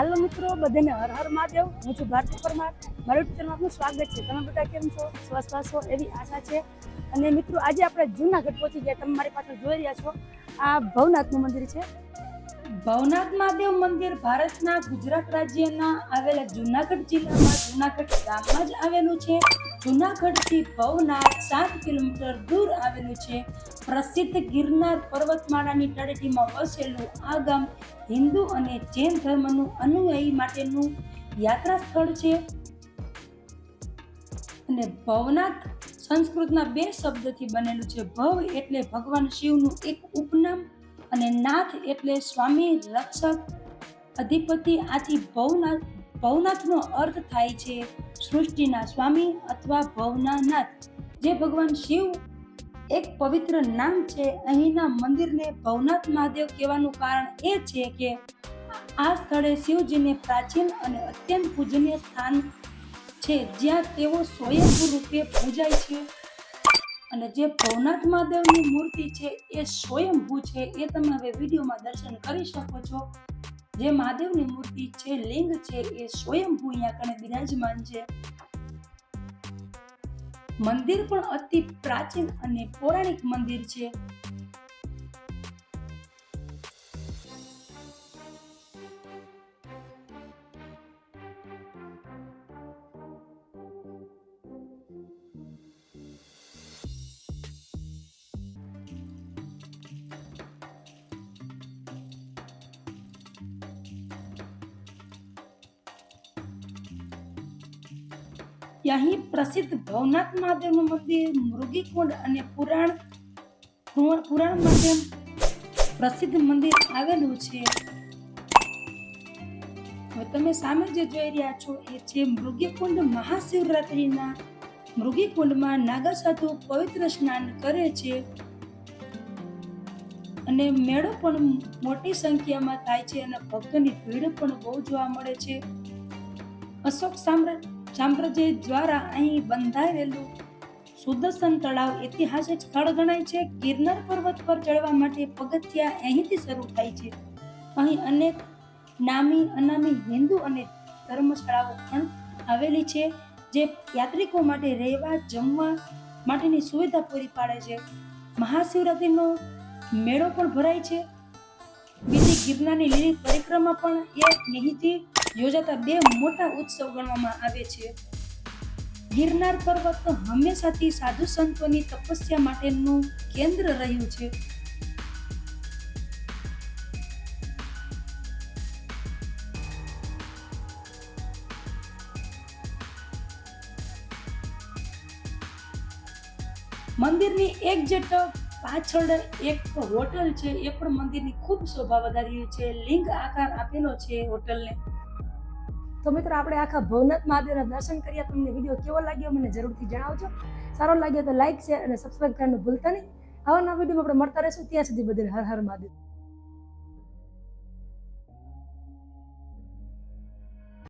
હાલો મિત્રો, બધાને હર હર મહાદેવ. હું છું ભારતી પરમાર. મારું આપનું સ્વાગત છે. તમે બધા કેમ છો? સ્વસ્થ છો એવી આશા છે. અને મિત્રો, આજે આપણે જૂનાગઢ પહોંચી ગયા. તમે મારી પાછળ જોઈ રહ્યા છો. આ ભવનાથનું મંદિર છે. ભવનાથ મહાદેવ મંદિર ભારતના ગુજરાત રાજ્યના આવેલા જુનાગઢ જિલ્લામાં, જુનાગઢ ગામમાં જ આવેલું છે. જુનાગઢથી ભવનાથ સાત કિલોમીટર દૂર આવેલું છે. પ્રસિદ્ધ ગિરનાર પર્વતમાળાની તળેટીમાં વસેલું આ ગામ હિન્દુ અને જૈન ધર્મનું અનુયાયી માટેનું યાત્રા સ્થળ છે. અને ભવનાથ સંસ્કૃતના બે શબ્દથી બનેલું છે. ભવ એટલે ભગવાન શિવનું એક ઉપનામ અને નાથ એટલે સ્વામી રક્ષક અધિપતિ આથી ભવનાથ, ભવનાથનો અર્થ થાય છે. સૃષ્ટિના સ્વામી અથવા ભવના નાથ, જે ભગવાન શિવ એક પવિત્ર નામ છે. અહીંના મંદિરને ભવનાથ મહાદેવ કહેવાનું કારણ એ છે કે આ સ્થળે શિવજીને પ્રાચીન અને અત્યંત પૂજનીય સ્થાન છે, જ્યાં તેઓ સ્વયંભૂ રૂપે પૂજાય છે. અને જે ભવનાથ મહાદેવની મૂર્તિ છે એ સ્વયંભૂ છે એ તમે હવે વિડીયોમાં દર્શન કરી શકો છો. જે મહાદેવની મૂર્તિ છે, લિંગ છે, એ સ્વયંભૂ અહીંયા કણે બિરાજમાન છે. મંદિર પણ અતિ પ્રાચીન અને પૌરાણિક મંદિર છે. અહીં પ્રસિદ્ધ ભવનાથ મહાદેવનું મંદિર મૃગીકુંડ અને પુરાણ પુરાણ માટે પ્રસિદ્ધ મંદિર આવેલું છે. તમે સામે જે જોઈ રહ્યા છો એ છે મૃગીકુંડ મહાશિવરાત્રિના. મૃગીકુંડમાં નાગા સાધુ પવિત્ર સ્નાન કરે છે અને મેળો પણ મોટી સંખ્યામાં થાય છે અને ભક્તોની ભીડ પણ બહુ જોવા મળે છે. અશોક સામ્રાજ્ય સામ્રાજ્ય દ્વારા અહીં બંધાયેલું સુદર્શન તળાવ ઐતિહાસિક સ્થળ ગણાય છે. ગિરનાર પર્વત પર ચડવા માટે પગથિયા અહીંથી શરૂ થાય છે. અહીં અનેક નામી, અનામી હિન્દુ અને ધર્મશાળાઓ પણ આવેલી છે, જે યાત્રિકો માટે રહેવા, જમવા માટેની સુવિધા પૂરી પાડે છે. મહાશિવરાત્રિનો મેળો પણ ભરાય છે. બીજી ગિરનારની લીલી પરિક્રમા પણ એ અહીંથી યોજાતા બે મોટા ઉત્સવ ગણવામાં આવે છે. ગિરનાર પર્વત હંમેશાથી સાધુ સંતોની તપસ્યા માટેનું કેન્દ્ર રહ્યું છે. મંદિરની એક જેટ પાછળ એક હોટલ છે, એ પણ મંદિરની ખૂબ શોભા વધારી છે. લિંગ આકાર આપેલો છે હોટલને. તો મિત્રો, આપણે આખા ભવનાથ મહાદેવના દર્શન કર્યા. તમને વીડિયો કેવો લાગ્યો મને જરૂરથી જણાવજો. સારો લાગ્યો તો લાઈક, શેર અને સબસ્ક્રાઈબ કરવાનું ભૂલતા નહીં. આવા નવા વિડીયોમાં આપણે મળતા રહીશું. ત્યાં સુધી બધાને હર હર મહાદેવ.